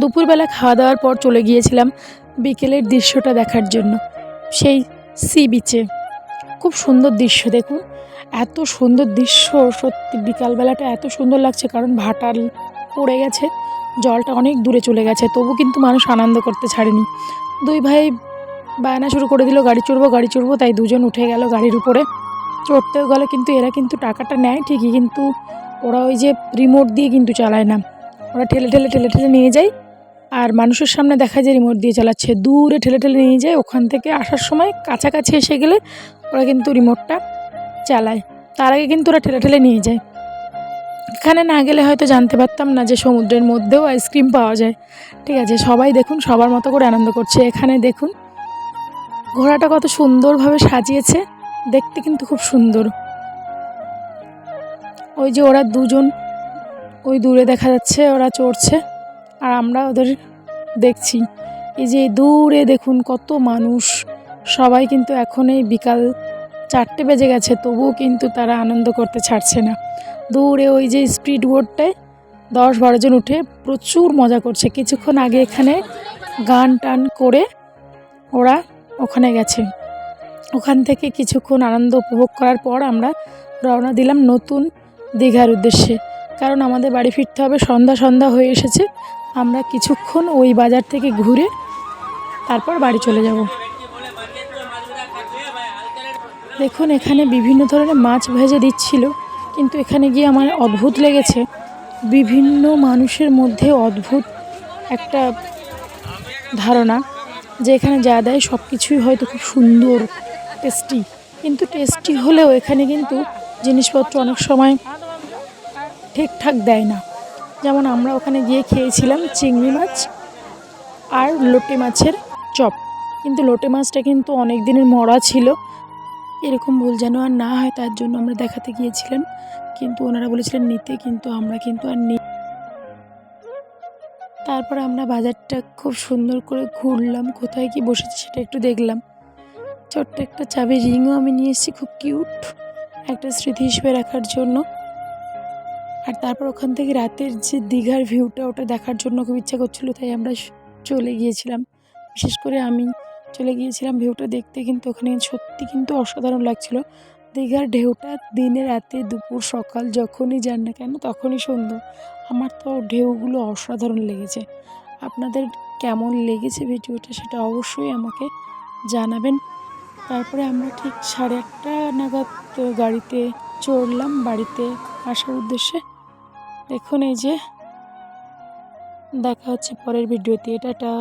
দুপুরবেলা খাওয়া দাওয়ার পর চলে গিয়েছিলাম বিকেলের দৃশ্যটা দেখার জন্য, সেই সি বিচে খুব সুন্দর দৃশ্য, দেখুন। এত সুন্দর দৃশ্য, সত্যি বিকালবেলাটা এত সুন্দর লাগছে, কারণ ভাটাল পড়ে গেছে, জলটা অনেক দূরে চলে গেছে, তবু কিন্তু মানুষ আনন্দ করতে ছাড়েনি। দুই ভাই বায়না শুরু করে দিল, গাড়ি চড়বো গাড়ি চড়বো, তাই দুজন উঠে গেল গাড়ির উপরে। চড়তেও গেলে, কিন্তু এরা কিন্তু টাকাটা নেয় ঠিকই, কিন্তু ওরা ওই যে রিমোট দিয়ে কিন্তু চালায় না। ওরা ঠেলে ঠেলে ঠেলে ঠেলে নিয়ে যায় আর মানুষের সামনে দেখা যায় রিমোট দিয়ে চালাচ্ছে। দূরে ঠেলে ঠেলে নিয়ে যায়। ওখান থেকে আসার সময় কাছাকাছি এসে গেলে ওরা কিন্তু রিমোটটা চালায়। তার আগে কিন্তু ওরা ঠেলে ঠেলে নিয়ে যায়। এখানে না গেলে হয়তো জানতে পারতাম না যে সমুদ্রের মধ্যেও আইসক্রিম পাওয়া যায়। ঠিক আছে, সবাই দেখুন, সবার মতো করে আনন্দ করছে। এখানে দেখুন, ঘোড়াটা কত সুন্দরভাবে সাজিয়েছে। দেখতে কিন্তু খুব সুন্দর। ওই যে ওরা দুজন ওই দূরে দেখা যাচ্ছে, ওরা চড়ছে। আর আমরা ওদের দেখছি। এই যে দূরে দেখুন কত মানুষ। সবাই কিন্তু এখন এই বিকাল চারটে বেজে গেছে, তবুও কিন্তু তারা আনন্দ করতে ছাড়ছে না। দূরে ওই যে স্পিড বোটটায় দশ বারো জন উঠে প্রচুর মজা করছে। কিছুক্ষণ আগে এখানে গান টান করে ওরা ওখানে গেছে। ওখান থেকে কিছুক্ষণ আনন্দ উপভোগ করার পর আমরা রওনা দিলাম নতুন দীঘার উদ্দেশ্যে। কারণ আমাদের বাড়ি ফিরতে হবে, সন্ধ্যা সন্ধ্যা হয়ে এসেছে। আমরা কিছুক্ষণ ওই বাজার থেকে ঘুরে তারপর বাড়ি চলে যাব। দেখুন, এখানে বিভিন্ন ধরনের মাছ ভেজে দিচ্ছিল, কিন্তু এখানে গিয়ে আমার অদ্ভুত লেগেছে। বিভিন্ন মানুষের মধ্যে অদ্ভুত একটা ধারণা যে এখানে যা দেয় সব কিছুই হয়তো খুব সুন্দর, টেস্টি। কিন্তু টেস্টি হলেও এখানে কিন্তু জিনিসপত্র অনেক সময় ঠিকঠাক দেয় না। যেমন আমরা ওখানে গিয়ে খেয়েছিলাম চিংড়ি মাছ আর লোটে মাছের চপ। কিন্তু লোটে মাছটা কিন্তু অনেক দিনের মরা ছিল। এরকম ভুল যেন আর না হয়, তার জন্য আমরা দেখাতে গিয়েছিলাম। কিন্তু ওনারা বলেছিলেন, নিতে কিন্তু আমরা কিন্তু আর নি তারপর আমরা বাজারটা খুব সুন্দর করে ঘুরলাম। কোথায় কি বসেছে সেটা একটু দেখলাম। ছোট্ট একটা চাবি রিংও আমি নিয়ে এসেছি, খুব কিউট। একটা স্মৃতি হিসেবে রাখার জন্য। আর তারপর ওখান থেকে রাতের যে দীঘার ভিউটা ওটা দেখার জন্য খুব ইচ্ছা করছিল, তাই আমরা চলে গিয়েছিলাম। বিশেষ করে আমি চলে গিয়েছিলাম ভিউটা দেখতে, কিন্তু ওখানে সত্যি কিন্তু অসাধারণ লাগছিল। দীঘার ঢেউটা দিনে রাতে দুপুর সকাল যখনই যান না কেন তখনই সুন্দর। আমার তো ঢেউগুলো অসাধারণ লেগেছে। আপনাদের কেমন লেগেছে ভিডিওটা সেটা অবশ্যই আমাকে জানাবেন। তারপরে আমরা ঠিক সাড়ে আটটা নাগাদ গাড়িতে চড়লাম, বাড়িতে আসার উদ্দেশ্যে। দেখুন এই যে দেখা হচ্ছে পরের ভিডিওতে টাটা।